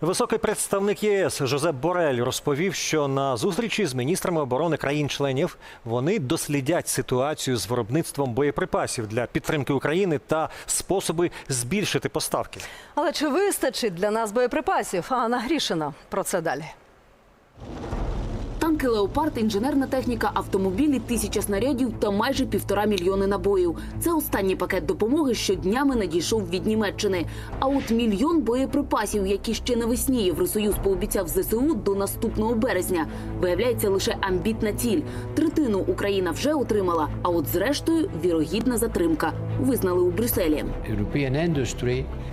Високий представник ЄС Жозеп Борель розповів, що на зустрічі з міністрами оборони країн-членів вони дослідять ситуацію з виробництвом боєприпасів для підтримки України та способи збільшити поставки. Але чи вистачить для нас боєприпасів? Анна Грішина про це далі. Танки «Леопард», інженерна техніка, автомобілі, тисяча снарядів та майже півтора мільйони набоїв. Це останній пакет допомоги, що днями надійшов від Німеччини. А от мільйон боєприпасів, які ще навесні Євросоюз пообіцяв ЗСУ до наступного березня, виявляється лише амбітна ціль. Третину Україна вже отримала, а от зрештою вірогідна затримка. Визнали у Брюсселі.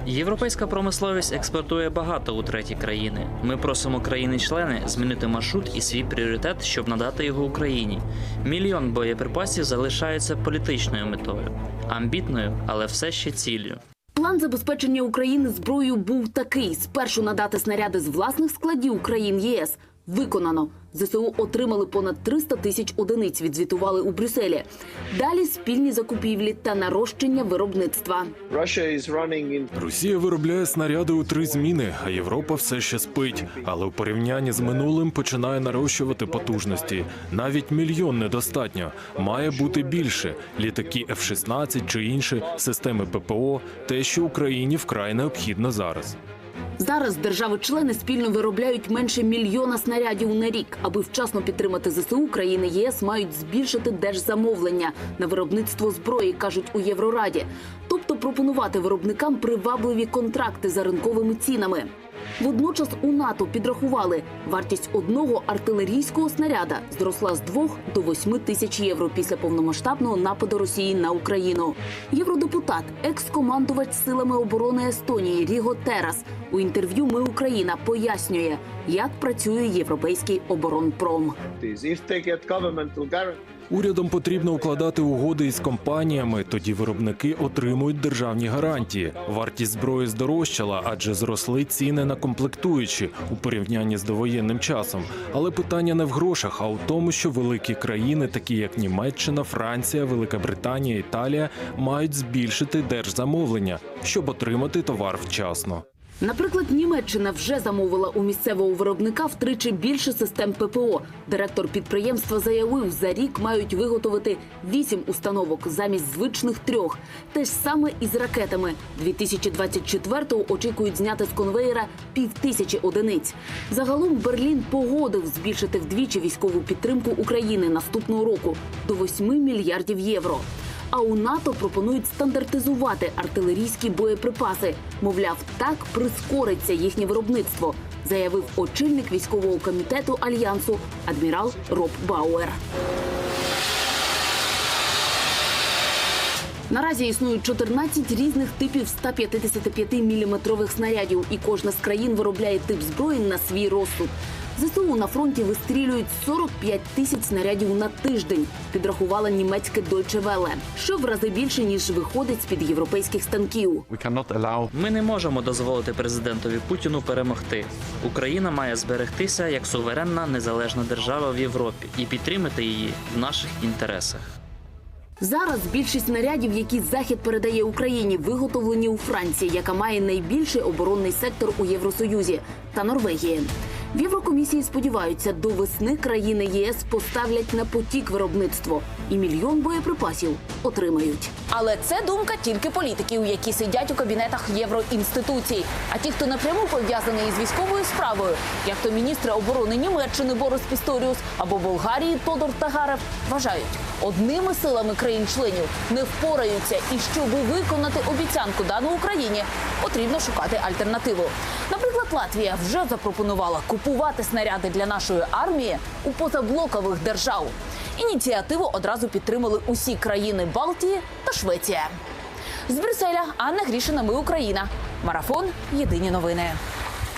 Європейська промисловість експортує багато у треті країни. Ми просимо країни-члени змінити маршрут і свій пріоритет, щоб надати його Україні. Мільйон боєприпасів залишається політичною метою, амбітною, але все ще ціллю. План забезпечення України зброєю був такий: спершу надати снаряди з власних складів країн єС. Виконано. ЗСУ отримали понад 300 тисяч одиниць. Відзвітували у Брюсселі. Далі спільні закупівлі та нарощення виробництва. Росія виробляє снаряди у три зміни, а Європа все ще спить. Але у порівнянні з минулим починає нарощувати потужності. Навіть мільйон недостатньо. Має бути більше. Літаки F-16 чи інші системи ППО те, що Україні вкрай необхідно зараз. Зараз держави-члени спільно виробляють менше мільйона снарядів на рік. Аби вчасно підтримати ЗСУ, країни ЄС мають збільшити держзамовлення на виробництво зброї, кажуть у Єврораді. Тобто пропонувати виробникам привабливі контракти за ринковими цінами. Водночас у НАТО підрахували, вартість одного артилерійського снаряда зросла з 2 до 8 тисяч євро після повномасштабного нападу Росії на Україну. Євродепутат, екс-командувач силами оборони Естонії Ріго Терас у інтерв'ю Ми Україна пояснює, як працює європейський оборонпром. Урядом потрібно укладати угоди із компаніями, тоді виробники отримують державні гарантії. Вартість зброї здорожчала, адже зросли ціни на комплектуючі у порівнянні з довоєнним часом. Але питання не в грошах, а у тому, що великі країни, такі як Німеччина, Франція, Велика Британія, Італія, мають збільшити держзамовлення, щоб отримати товар вчасно. Наприклад, Німеччина вже замовила у місцевого виробника втричі більше систем ППО. Директор підприємства заявив, за рік мають виготовити вісім установок замість звичних трьох. Те ж саме і з ракетами. 2024-го очікують зняти з конвеєра півтисячі одиниць. Загалом Берлін погодив збільшити вдвічі військову підтримку України наступного року до 8 мільярдів євро. А у НАТО пропонують стандартизувати артилерійські боєприпаси. Мовляв, так прискориться їхнє виробництво, заявив очільник військового комітету альянсу адмірал Роб Бауер. Наразі існують 14 різних типів 155 міліметрових снарядів, і кожна з країн виробляє тип зброї на свій розсуд. ЗСУ на фронті вистрілюють 45 тисяч снарядів на тиждень, підрахувала німецьке Deutsche Welle, що в рази більше ніж виходить з під європейських станків. Ми не можемо дозволити президентові Путіну перемогти. Україна має зберегтися як суверенна незалежна держава в Європі і підтримати її в наших інтересах. Зараз більшість снарядів, які захід передає Україні, виготовлені у Франції, яка має найбільший оборонний сектор у Євросоюзі та Норвегії. В Єврокомісії сподіваються, до весни країни ЄС поставлять на потік виробництво і мільйон боєприпасів отримають. Але це думка тільки політиків, які сидять у кабінетах євроінституцій. А ті, хто напряму пов'язаний із військовою справою, як то міністри оборони Німеччини Борис Пісторіус або Болгарії Тодор Тагарев, вважають, одними силами країн-членів не впораються, і щоб виконати обіцянку дану Україні, потрібно шукати альтернативу. Наприклад, Латвія вже запропонувала купувати снаряди для нашої армії у позаблокових держав. Ініціативу одразу підтримали усі країни Балтії та Швеція. З Брюсселя Анна Грішина. Ми Україна. Марафон. Єдині новини.